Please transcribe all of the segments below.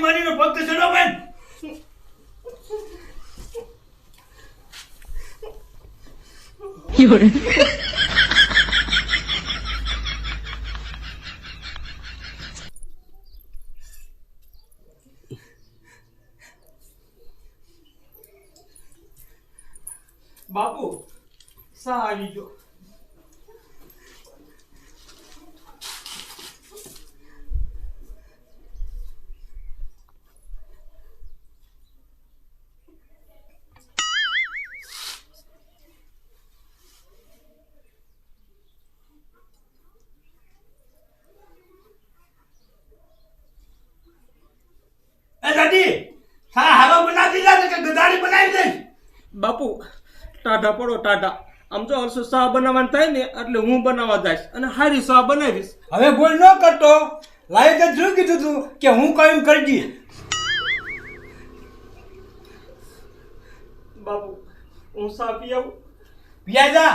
મારીનો ભક્ત ચડો બેન બાપુ સા આવી ગયો એ દાદી સા હારો બનાવી દીધા ને કે ગધાડી બનાવી દઈશ બાપુ ટાઢા પડો ટાઢા. આમ જો હરસો શાહ બનાવવાનું થાય ને એટલે હું બનાવવા જઈશ અને હારી શાહ બનાવીશ. હવે બોલ ન કરતો. લાયક જ શું કીધું તું કે હું કયું કરજી બાપુ હું શાહ પી આવું પિયાજા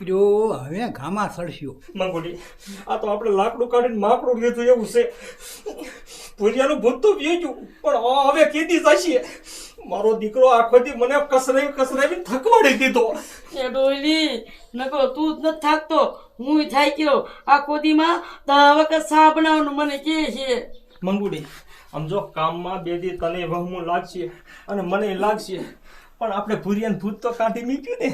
દીકરીઓ હવે ઘામાં સડસ્યો મંગોડી આ તો આપણે લાકડું કાઢીને માકડું લીધું એવું છે. ભૂરિયાનું ભૂત તો ગયું પણ હવે કીધી જશે? મારો દીકરો આખો દી મને કસરાવી કસરાવી થકવાડી દીધો. એ ડોલી નકો તું જ નથી થાકતો. હું થાય ગયો આ કોદીમાં દહ વખત સા બનાવવાનું મને કે છે? મંગુડી આમ જો કામમાં બે દી તને વહમું લાગશે અને મને લાગશે. પણ આપણે ભૂરિયાન ભૂત તો કાઢી મીટ્યું ને.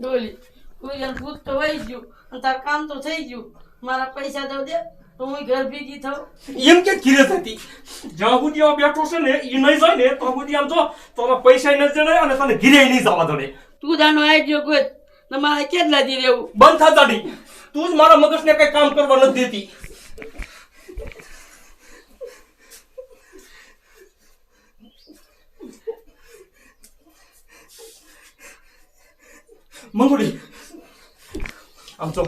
ડોલી કોઈ ભૂત તો વહી ગયું અને તાર કામ તો થઈ ગયું. મારા પૈસા તો દે તો હું ઘર ભેગી થાઉં. એમ કે કિરત હતી જ્યાં સુધી આ બેઠો છે ને એ નહીં જાય ને તો સુધી આમ જો તારા પૈસા ન જણાય અને તને ઘીરે નહીં જવા દે તું જાનો આવી ગયો કોઈ ને મારે કેટલા દી રહેવું? બંધ થા દાડી તું જ મારા મગજને કઈ કામ કરવા નથી દેતી. મંગુડી આમ જો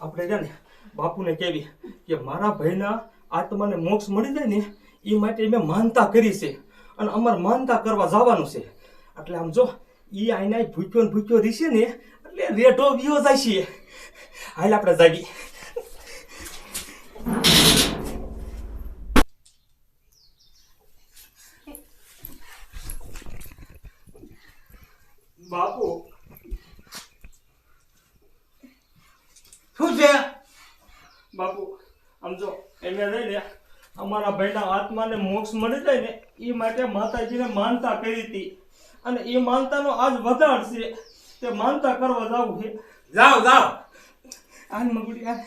આપણે છે ને બાપુને કહેવી કે મારા ભાઈના આત્માને મોક્ષ મળી જાય ને એ માટે મેં માનતા કરી છે અને અમારે માનતા કરવા જવાનું છે. એટલે આમ જો એ આઈના ભૂખ્યો ને ભૂખ્યો રીશે ને, એટલે રેઢો વિયો જાય છે. હાલ આપણે જાગી. બાપુ શું છે બાપુ આમ એને રહીને અમારા ભાઈના આત્માને મોક્ષ મળી જાય ને એ માટે માતાજીને માનતા કરી હતી. અને એ માનતાનો આજ વધાર છે તે માનતા કરવા જાવું છે. જાઓ જાઓ. આ મગુડી આ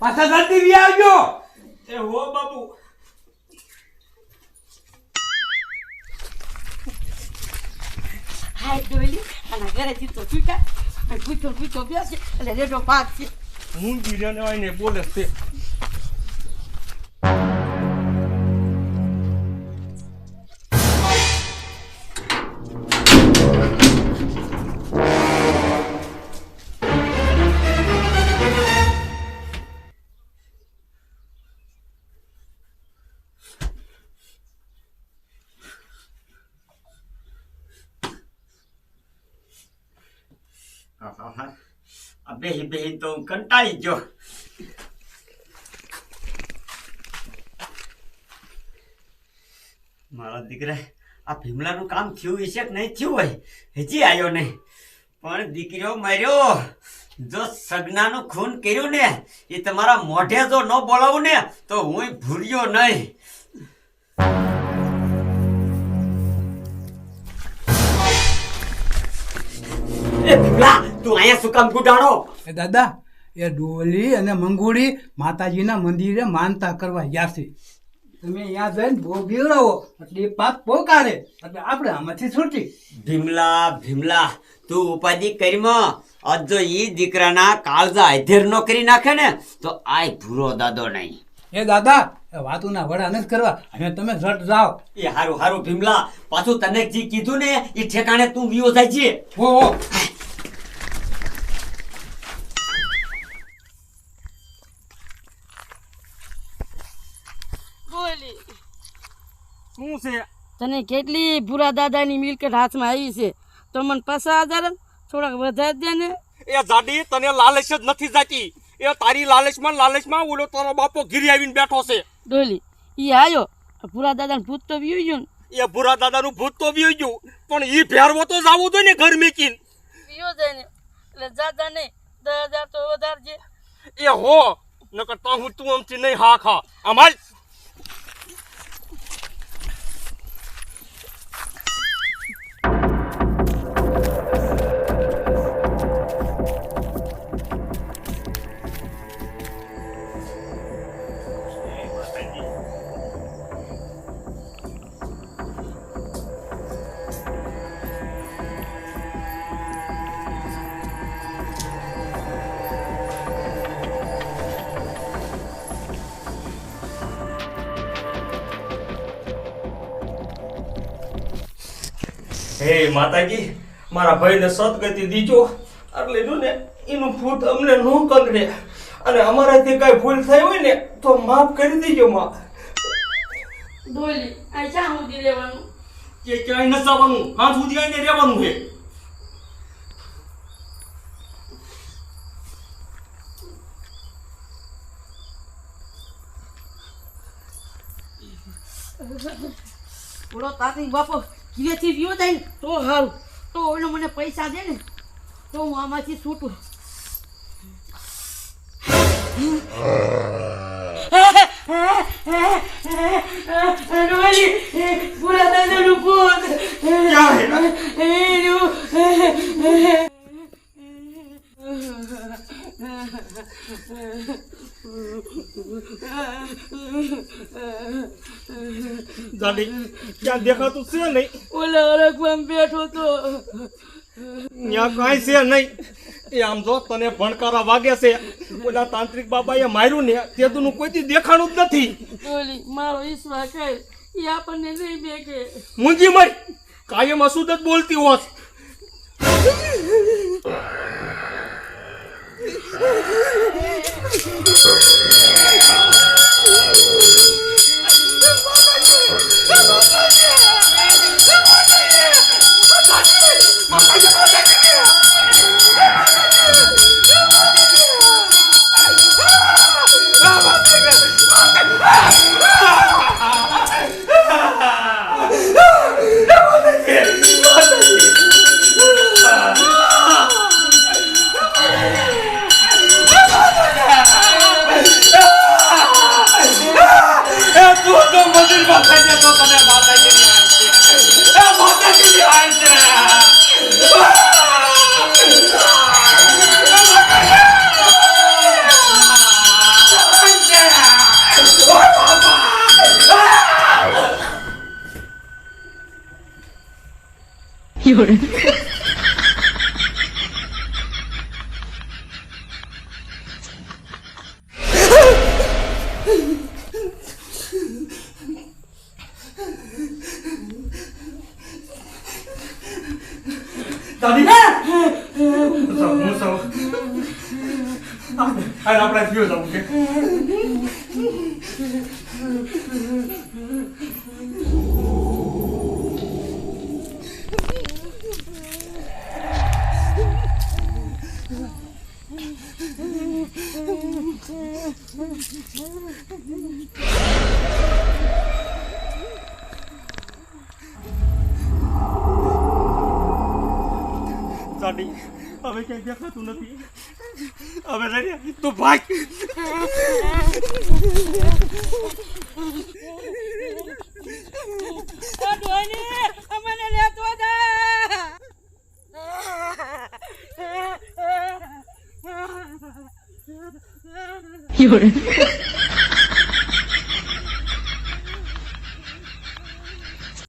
પાછા જલ્દી વી આવજો. એ હો બાપુ. હાય ડોલી અને ઘરેથી તો છૂટા પૂછો પૂછો બેસે એટલે રેડો પાક છે. હું બિરયાની આવીને બોલે છે બેહી બેહી તો કંટાળી ગયો. મારા દીકરા, આ ભીમલાનું કામ થયું હશે કે નહીં થયું હોય? હજી આવ્યો નહીં. પણ દીકરીઓ માર્યો. જો સગનાનું ખૂન કર્યું ને, એ તમારા મોઢે જો ન બોલાવું ને, તો હું ભૂલ્યો નહીં. એ ભીમલા તું અહીંયા શું કામ ગુડાણો એ દાદા એ ડોલી અને મંગુડી માતાજીના મંદિરે માનતા કરવા ગયા છે. તમે અહીંયા જઈને ભોગી રહો એટલે એ પાપ પોકારે એટલે આપણે આમાંથી છૂટી. ભીમલા ભીમલા તું ઉપાધિ કરીમાં. આજ જો ઈ દીકરાના કાળજા અધેર નો કરી નાખે ને તો આય ભૂરો દાદો નહીં. એ દાદા એ વાતુના વડા નથી કરવા. હવે તમે ઝટ જાઓ. એ હારું હારું ભીમલા. પાછું તને જે કીધું ને એ ઠેકાણે તું વિયો જાય છે. હો. શું છે? તને કેટલી ભૂરા દાદાની મિલકત હાથમાં આવી છે? તો મને પચાસ હજાર થોડાક વધારે દે ને. એ જાડી તને લાલચ જ નથી જાતી. એ તારી લાલચમાં લાલચમાં ઓલો તારો બાપો ઘીરી આવીને બેઠો છે. ડોલી એ આવ્યો ભૂરા દાદાનું ભૂત તો વ્યુ ગયું ને. એ ભૂરા દાદાનું ભૂત તો વ્યુ ગયું પણ ઈ ફેરવો તો જાવું જોઈએ ને ઘર મેકીન. વ્યુ જાય ને. એટલે દાદા નહીં. દસ હજાર તો વધારજે. એ હો નકર તો હું તું આમથી નહીં હા ખા અમાર હે માતાજી મારા ભાઈને સદગતિ દીજો. એટલે જો ને એનું ભૂત અમને ન કંગડે અને અમારાથી કઈ ભૂલ થઈ હોય ને તો માફ કરી દેજો માં. ડોલી આ શા સુધી રહેવાનું? કે ક્યાંય ન જવાનું હાથ સુધી આવીને રહેવાનું છે. ઓલો તાતી બાપો. ઘીરેથી વિયો થાય ને તો સારું તો ઓલો મને પૈસા દે ને તો હું આમાંથી છૂટું ડોલી પૂરા દાદાનું ભૂત ક્યાં હે એનું જાડી ક્યાં દેખાતું છે નહીં? ઓલા અરગમાં બેઠો તો. ત્યાં કાંઈ છે નહીં. એ આમ જો તને ભણકારા વાગે છે. ઓલા તાંત્રિક બાબાએ માર્યું ને તે તું કોઈથી દેખાણું જ નથી. ઓલી મારો ઈશ્વર કહે એ આપણને નહીં બેકે મુંજી મર. કાયમ અશુદ્ધ જ બોલતી હોત. તું તો મંદિરમાં થઈને તો તને માતાજીની આણ છે એ માતાજીની આણ છે દાદી હું સૌ હું સૌ થયો જવું છે દાદી હવે ક્યાંય દેખાતું નથી હવે રડ્યા તું ભાગ. અમને લેતો જા